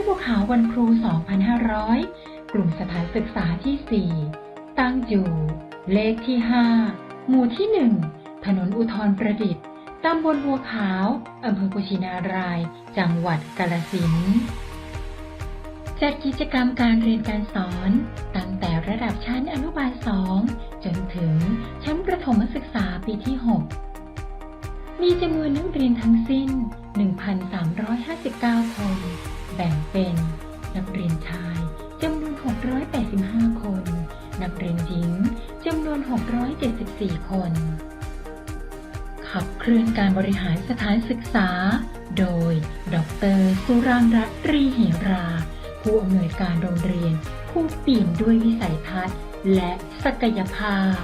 โรงเรียนบ้านบัวขาววันครู 2500 กลุ่มสถานศึกษาที่ 4 ตั้งอยู่ เลขที่ 5 หมู่ที่ 1 ถนนอุทรประดิษฐ์ ตำบลบัวขาว อำเภอกุชินาราย จังหวัดกาฬสินธุ์จัดกิจกรรมการเรียนการสอน ตั้งแต่ระดับชั้นอนุบาล 2 จนถึงชั้นประถมศึกษาปีที่ 6 มีจำนวนนักเรียนทั้งสิ้น 1,359 คน แบ่งเป็นนักเรียนชายจำนวน 685 คน นักเรียนหญิงจำนวน 674 คน ขับเคลื่อนการบริหารสถานศึกษา โดย ดร สุรางรัตน์รีเหรา ผู้อำนวยการโรงเรียน ผู้เปี่ยนด้วยวิสัยทัศน์และศักยภาพ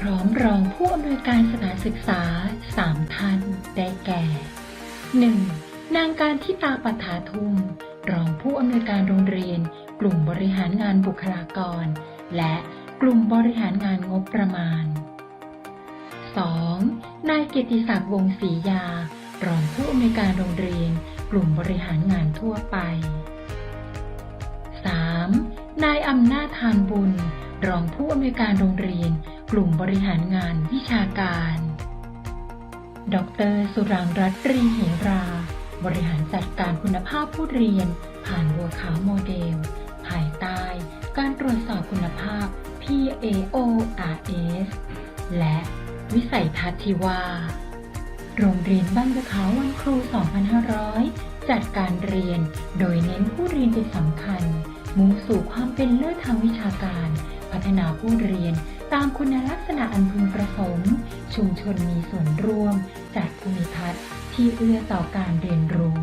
พร้อมรองผู้อำนวยการสถานศึกษา3ท่านได้แก่ 1. นางการทิตาปัฐาทุม รองผู้อำนวยการโรงเรียน กลุ่มบริหารงานบุคลากร และกลุ่มบริหารงานงบประมาณ 2. นายเกียรติศักดิ์วงศรียา รองผู้อำนวยการโรงเรียน กลุ่มบริหารงานทั่วไป 3. นายอำนาจทานบุญ รองผู้อำนวยการโรงเรียน กลุ่มบริหารงานวิชาการ ดร สุรางรัตน์ตรีเหรา บริหารจัดการคุณภาพผู้เรียน ผ่านบัวขาวโมเดล ภายใต้ การตรวจสอบคุณภาพ PAORS และวิสัยทัศน์ที่ว่า โรงเรียนบ้านบัวขาววันครู 2500 จัดการเรียน โดยเน้นผู้เรียนเป็นสำคัญ มุ่งสู่ความเป็นเลิศทางวิชาการ พัฒนาผู้เรียน ตามคุณลักษณะอันพึงประสงค์ ชุมชนมีส่วนร่วมจัดภูมิทัศน์ที่เอื้อต่อการเรียนรู้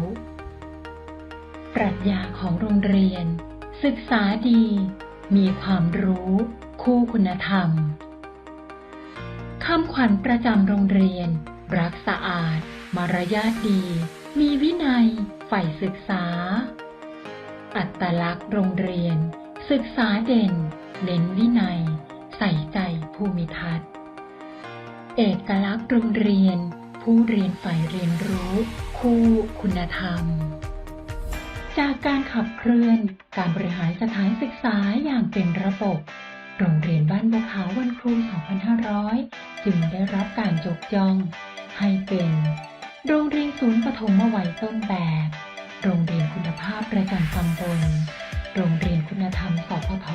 ปรัชญาของโรงเรียน ศึกษาดี มีความรู้ คู่คุณธรรมคำขวัญประจำโรงเรียน รักสะอาด มารยาทดี มีวินัย ใฝ่ศึกษา อัตลักษณ์โรงเรียน ศึกษาเด่น เน้นวินัย ใส่ใจภูมิทัศน์ เอกลักษณ์โรงเรียน ผู้เรียนฝ่ายเรียนรู้ คู่คุณธรรม จากการขับเคลื่อนการบริหารสถานศึกษาอย่างเป็นระบบ โรงเรียนบ้านบัวขาววันครู 2500 จึงได้รับการยกย่อง ให้เป็น โรงเรียนศูนย์ปฐมวัยต้นแบบ โรงเรียนคุณภาพประจำตำบลโรงเรียนคุณธรรมสพท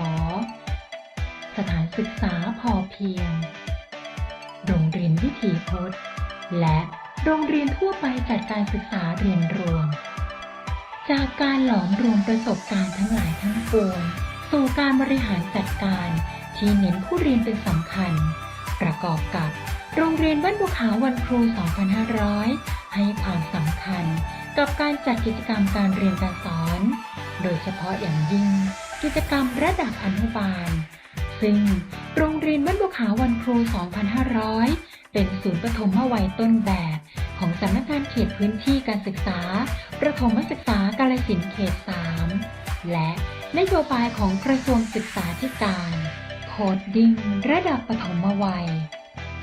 สถานศึกษาพอเพียง โรงเรียนวิถีพุทธ และโรงเรียนทั่วไปจัดการศึกษาเรียนรวม จากการหลอมรวมประสบการณ์ทั้งหลายทั้งปวงสู่การบริหารจัดการที่เน้นผู้เรียนเป็นสำคัญ ประกอบกับโรงเรียนบ้านบัวขาวันครู 2500 ให้ความสำคัญกับการจัดกิจกรรมการเรียนการสอน โดยเฉพาะอย่างยิ่งกิจกรรมระดับอนุบาล ซึ่ง โรงเรียนบ้านบัวขาวันครู 2500 เป็นศูนย์ปฐมวัยต้นแบบ ของสำนักงานเขตพื้นที่การศึกษา ประถมศึกษากาลสินเขต 3 และนโยบายของกระทรวงศึกษาธิการ โคดดิ้งระดับปฐมวัย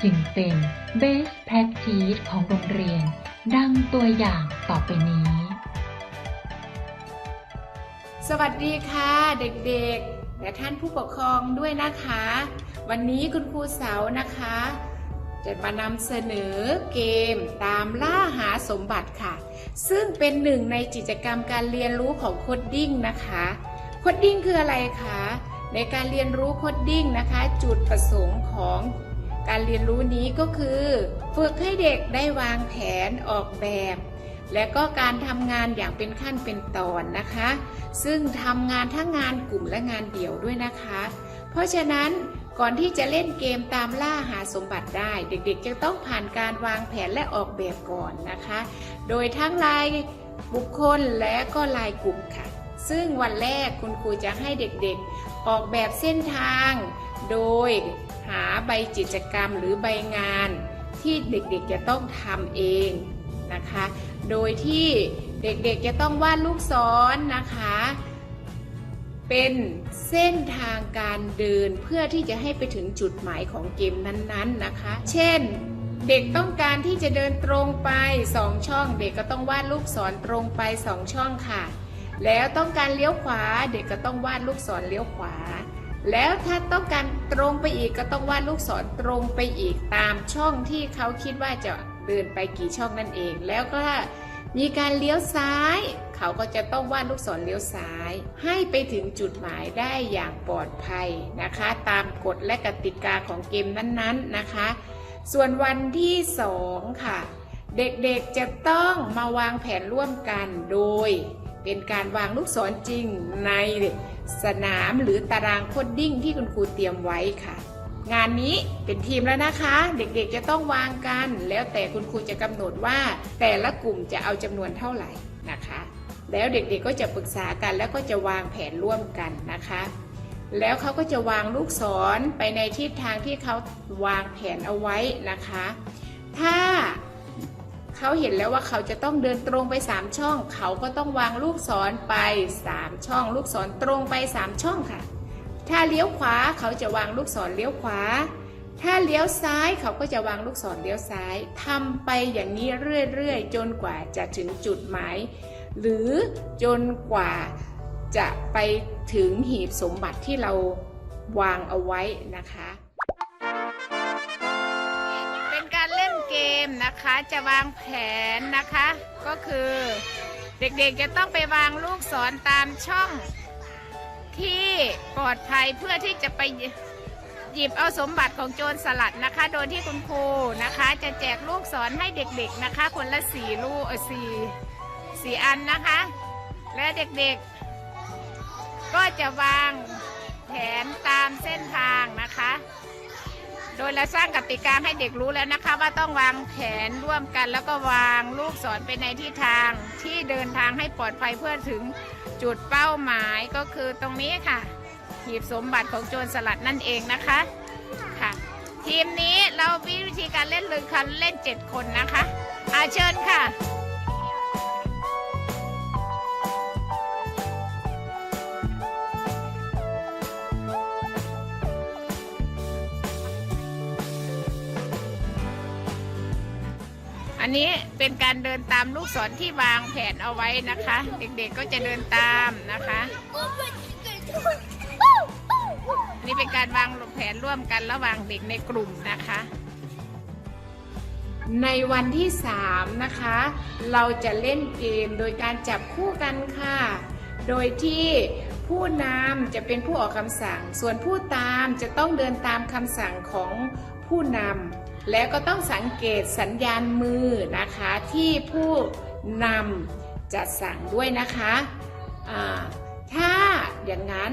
จึงเป็น Best Practice ของโรงเรียน ดังตัวอย่างต่อไปนี้ สวัสดีค่ะเด็กๆ และท่านผู้ปกครองด้วยนะคะ วันนี้คุณครูเสานะคะ จะมานำเสนอเกมตามล่าหาสมบัติค่ะ ซึ่งเป็นหนึ่งในกิจกรรมการเรียนรู้ของโคดดิ้งนะคะโคดดิ้งคืออะไรคะในการเรียนรู้โคดดิ้งนะคะ จุดประสงค์ของการเรียนรู้นี้ก็คือ ฝึกให้เด็กได้วางแผนออกแบบ และก็การทำงานอย่างเป็นขั้นเป็นตอนนะคะ ซึ่งทำงานทั้งงานกลุ่มและงานเดี่ยวด้วยนะคะ เพราะฉะนั้นก่อนที่จะเล่นเกมตามล่าหาสมบัติได้ เด็กๆจะต้องผ่านการวางแผนและออกแบบก่อนนะคะ โดยทั้งรายบุคคลและก็รายกลุ่มค่ะ ซึ่งวันแรกคุณครูจะให้เด็กๆ ออกแบบเส้นทาง โดยหาใบกิจกรรมหรือใบงานที่เด็กๆจะต้องทำเอง นะคะ โดยที่เด็กๆจะต้องวาดลูกศรนะคะ เป็นเส้นทางการเดินเพื่อที่จะให้ไปถึงจุดหมายของเกมนั้นๆนะคะ เช่นเด็กต้องการที่จะเดินตรงไปสองช่อง เด็กก็ต้องวาดลูกศรตรงไปสองช่องค่ะ แล้วต้องการเลี้ยวขวา เด็กก็ต้องวาดลูกศรเลี้ยวขวา แล้วถ้าต้องการตรงไปอีกก็ต้องวาดลูกศรตรงไปอีกตามช่องที่เขาคิดว่าจะ เดินไปกี่ช่องนั่นเอง แล้วก็มีการเลี้ยวซ้าย เขาก็จะต้องวาดลูกศรเลี้ยวซ้าย ให้ไปถึงจุดหมายได้อย่างปลอดภัยนะคะ ตามกฎและกติกาของเกมนั้นๆนะคะ ส่วนวันที่สองค่ะ เด็กๆจะต้องมาวางแผนร่วมกันโดย เป็นการวางลูกศรจริงในสนามหรือตารางโคดดิ้งที่คุณครูเตรียมไว้ค่ะ งานนี้เป็นทีมแล้วนะคะ เด็กๆจะต้องวางกัน แล้วแต่คุณครูจะกำหนดว่าแต่ละกลุ่มจะเอาจำนวนเท่าไหร่นะคะ แล้วเด็กๆก็จะปรึกษากันแล้วก็จะวางแผนร่วมกันนะคะ แล้วเขาก็จะวางลูกศรไปในทิศทางที่เขาวางแผนเอาไว้นะคะ ถ้าเขาเห็นแล้วว่าเขาจะต้องเดินตรงไป 3 ช่อง เขาก็ต้องวางลูกศรไป 3 ช่อง ลูกศรตรงไป 3 ช่องค่ะ ถ้าเลี้ยวขวาเขาจะวางลูกศรเลี้ยวขวา ถ้าเลี้ยวซ้ายเขาก็จะวางลูกศรเลี้ยวซ้ายทำไปอย่างนี้เรื่อยๆ จนกว่าจะถึงจุดหมาย หรือจนกว่าจะไปถึงหีบสมบัติที่เราวางเอาไว้นะคะ เป็นการเล่นเกมนะคะจะวางแผนนะคะ ก็คือเด็กๆจะต้องไปวางลูกศรตามช่อง ที่ปลอดภัยเพื่อที่จะไปหยิบเอาสมบัติของโจรสลัดนะคะ โดยที่คุณครูนะคะ จะแจกลูกศรให้เด็กๆนะคะ คนละสี่ลูกสี่สี่อันนะคะ และเด็กๆ ก็จะวางแผนตามเส้นทางนะคะ โดยเราสร้างกติกาให้เด็กรู้แล้วนะคะ ว่าต้องวางแผนร่วมกันแล้วก็วางลูกศรไปในที่ทางที่เดินทางให้ปลอดภัยเพื่อถึง จุดเป้าหมายก็คือตรงนี้ค่ะ หีบสมบัติของโจรสลัดนั่นเองนะคะค่ะ ทีมนี้เราวิธีการเล่นเลยคันเล่น 7 คนนะคะอาเชิญค่ะ นนี้เป็นการเดินตามลูกศรที่วางแผนเอาไว้นะคะ เด็กๆก็จะเดินตามนะคะนี่เป็นการวางแผนร่วมกันระหว่างเด็กในกลุ่มนะคะ ในวันที่ 3 นะคะ เราจะเล่นเกมโดยการจับคู่กันค่ะ โดยที่ผู้นำจะเป็นผู้ออกคำสั่ง ส่วนผู้ตามจะต้องเดินตามคำสั่งของผู้นำ และก็ต้องสังเกตสัญญาณมือนะคะที่ผู้นำจะสั่งด้วยนะคะถ้าอย่างนั้น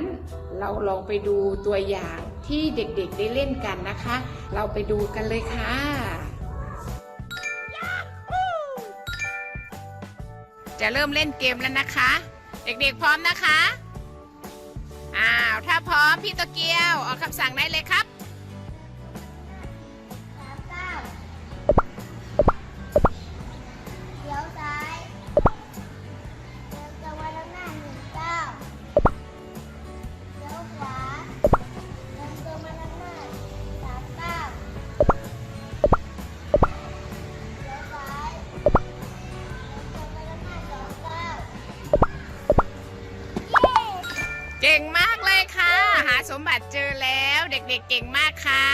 เราลองไปดูตัวอย่างที่เด็กๆได้เล่นกันนะคะ เราไปดูกันเลยค่ะ จะเริ่มเล่นเกมแล้วนะคะ เด็กๆพร้อมนะคะ อ้าว ถ้าพร้อมพี่โตเกียวออกคำสั่งได้เลยครับ เก่งมากเลยค่ะ หาสมบัติเจอแล้วเด็กๆเก่งมากค่ะ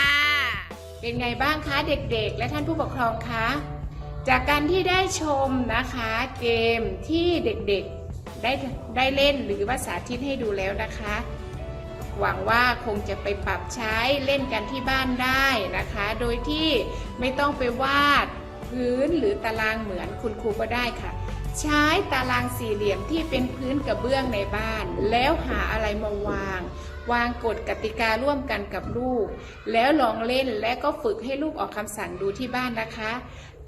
เป็นไงบ้างคะเด็กๆ และท่านผู้ปกครองคะจากการที่ได้ชมนะคะเกมที่เด็กๆได้ได้เล่นหรือว่าสาธิตให้ดูแล้วนะคะ หวังว่าคงจะไปปรับใช้เล่นกันที่บ้านได้นะคะ โดยที่ไม่ต้องไปวาดพื้นหรือตารางเหมือนคุณครูก็ได้ค่ะ ใช้ตารางสี่เหลี่ยมที่เป็นพื้นกระเบื้องในบ้าน แล้วหาอะไรมาวาง วางกฎกติการ่วมกันกับลูก แล้วลองเล่นและก็ฝึกให้ลูกออกคำสั่งดูที่บ้านนะคะ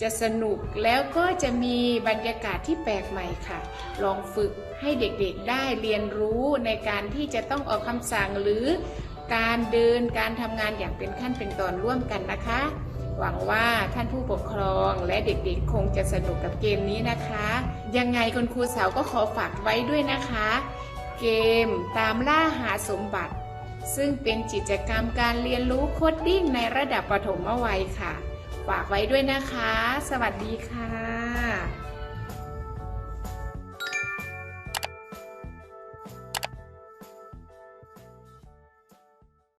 จะสนุกแล้วก็จะมีบรรยากาศที่แปลกใหม่ค่ะ ลองฝึกให้เด็กๆได้เรียนรู้ในการที่จะต้องออกคำสั่งหรือการเดินการทำงานอย่างเป็นขั้นเป็นตอนร่วมกันนะคะ หวังว่าท่านผู้ปกครองและเด็กๆ คงจะสนุกกับเกมนี้นะคะ ยังไงคุณครูสาวก็ขอฝากไว้ด้วยนะคะ เกมตามล่าหาสมบัติ ซึ่งเป็นกิจกรรมการเรียนรู้โคดดิ้งในระดับประถมวัยค่ะฝฝากไว้ด้วยนะคะ สวัสดีค่ะ